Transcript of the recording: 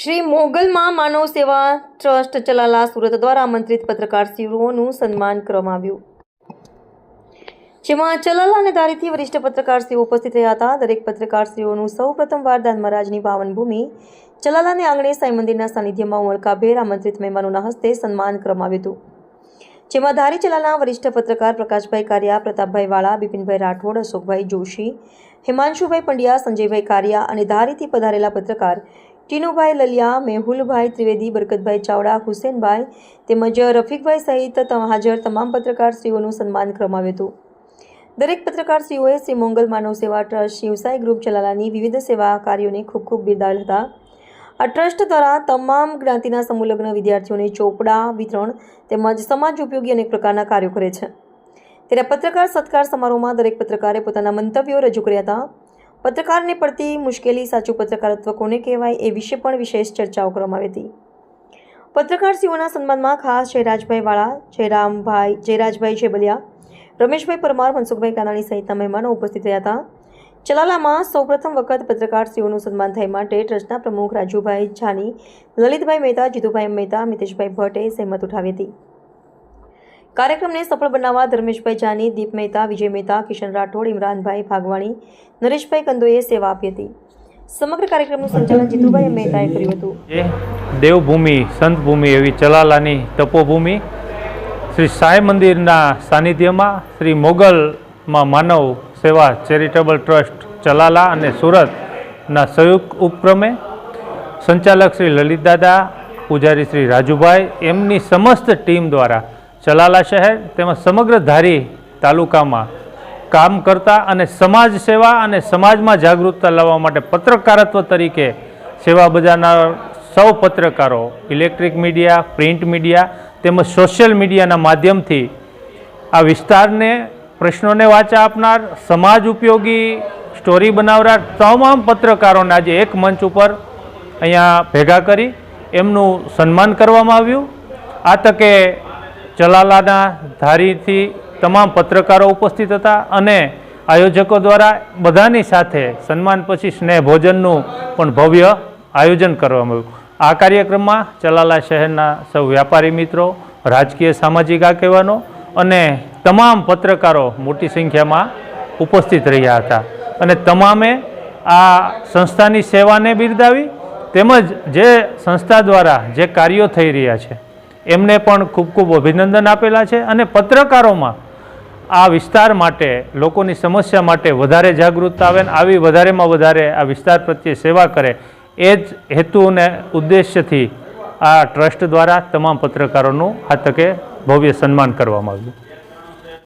શ્રી મોગલમાં માનવ સેવા ટ્રસ્ટ ચલાલા સુરત દ્વારા આમંત્રિત પત્રકાર શિવોનું સન્માન કરવામાં આવ્યું. જેમાં ચલાલા અને ધારીથી વરિષ્ઠ પત્રકારશ્રીઓ ઉપસ્થિત રહ્યા હતા. દરેક પત્રકારશ્રીઓનું સૌ પ્રથમવાર દાન મહારાજની પાવન ભૂમિ ચલાલાને આંગણે સાંઈ મંદિરના સાનિધ્યમાં ઉમળકાભેર આમંત્રિત મહેમાનોના હસ્તે સન્માન કરવામાં આવ્યું હતું. જેમાં ધારી ચલાના વરિષ્ઠ પત્રકાર પ્રકાશભાઈ કારિયા, પ્રતાપભાઈ વાળા, બિપિનભાઈ રાઠોડ, અશોકભાઈ જોશી, હિમાંશુભાઈ પંડ્યા, સંજયભાઈ કારિયા અને ધારીથી પધારેલા પત્રકાર ટીનુભાઈ લલિયા, મેહુલભાઈ ત્રિવેદી, બરકતભાઈ ચાવડા, હુસેનભાઈ તેમજ રફીકભાઈ સહિત હાજર તમામ પત્રકારશ્રીઓનું સન્માન કરવામાં હતું. દરેક પત્રકારશ્રીઓએ શ્રી મંગલ માનવ સેવા ટ્રસ્ટ શિવસાઈ ગ્રુપ ચલાલાની વિવિધ સેવા કાર્યોને ખૂબ ખૂબ બિરદાવ્યા હતા. આ ટ્રસ્ટ દ્વારા તમામ જ્ઞાતિના સમૂહલગ્ન વિદ્યાર્થીઓને ચોપડા, વિતરણ તેમજ સમાજ ઉપયોગી અનેક પ્રકારના કાર્યો કરે છે. ત્યારે પત્રકાર સત્કાર સમારોહમાં દરેક પત્રકારે પોતાના મંતવ્યો રજૂ કર્યા હતા. પત્રકારને પડતી મુશ્કેલી સાચું પત્રકારત્વ કોને કહેવાય એ વિશે પણ વિશેષ ચર્ચાઓ કરવામાં આવી હતી. પત્રકારશ્રીઓના સન્માનમાં ખાસ જયરાજભાઈ વાળા જયરામભાઈ, જયરાજભાઈ જેબલિયા રમેશભાઈ પરમાર, મનસુખભાઈ કાનાણી સહિતના મહેમાનો ઉપસ્થિત રહ્યા હતા. ચલાલામાં સૌપ્રથમ વખત પત્રકારશ્રીઓનું સન્માન થાય માટે ટ્રસ્ટના પ્રમુખ રાજુભાઈ જાની લલિતભાઈ મહેતા, જીતુભાઈ મહેતા, મિતેશભાઈ ભટ્ટે સહેમત ઉઠાવી હતી. કાર્યક્રમને સફળ બનાવવા ધર્મેશભાઈ જાની, દીપ મહેતા, વિજય મહેતા, કિશન રાઠોડ, ઇમરાનભાઈ ભાગવાણી, નરેશભાઈ કંદોએ સેવા આપી હતી. સમગ્ર કાર્યક્રમનું સંચાલન જીતુભાઈ મહેતાએ કર્યું હતું. દેવભૂમિ, સંતભૂમિ એવી ચલાલાની તપોભૂમિ શ્રી સાંઈ મંદિરના સાનિધ્યમાં શ્રી મોગલમાં માનવ સેવા ચેરિટેબલ ટ્રસ્ટ ચલાલા અને સુરતના સંયુક્ત ઉપક્રમે સંચાલક શ્રી લલિતદાદા, પૂજારી શ્રી રાજુભાઈ, એમની સમસ્ત ટીમ દ્વારા ચલાલા શહેર તેમજ સમગ્ર ધારી તાલુકામાં કામ કરતા અને સમાજ સેવા અને સમાજમાં જાગૃતતા લાવવા માટે પત્રકારત્વ તરીકે સેવા બજારના સૌ પત્રકારો, ઇલેક્ટ્રિક મીડિયા, પ્રિન્ટ મીડિયા તેમજ સોશિયલ મીડિયાના માધ્યમથી આ વિસ્તારને પ્રશ્નોને વાચા આપનાર, સમાજ ઉપયોગી સ્ટોરી બનાવનાર તમામ પત્રકારોને આજે એક મંચ ઉપર અહીંયા ભેગા કરી. એમનું સન્માન કરવામાં આવ્યું. આ તકે ચલાલાના ધારીથી તમામ પત્રકારો ઉપસ્થિત હતા અને આયોજકો દ્વારા બધાની સાથે સન્માન પછી સ્નેહ ભોજનનું પણ ભવ્ય આયોજન કરવામાં આવ્યું. આ કાર્યક્રમમાં ચલાલા શહેરના સૌ વ્યાપારી મિત્રો, રાજકીય સામાજિક આગેવાનો અને તમામ પત્રકારો મોટી સંખ્યામાં ઉપસ્થિત રહ્યા હતા. અને તમામે આ સંસ્થાની સેવાને બિરદાવી તેમજ જે સંસ્થા દ્વારા જે કાર્યો થઈ રહ્યા છે એમને પણ ખૂબ ખૂબ અભિનંદન આપેલા છે અને પત્રકારોમાં આ વિસ્તાર માટે, લોકોની સમસ્યા માટે વધારે જાગૃતતા આવે ને આવી વધારેમાં વધારે આ વિસ્તાર પ્રત્યે સેવા કરે, એ જ હેતુ અને ઉદ્દેશ્યથી આ ટ્રસ્ટ દ્વારા તમામ પત્રકારોનું આ તકે ભવ્ય સન્માન કરવામાં આવ્યું.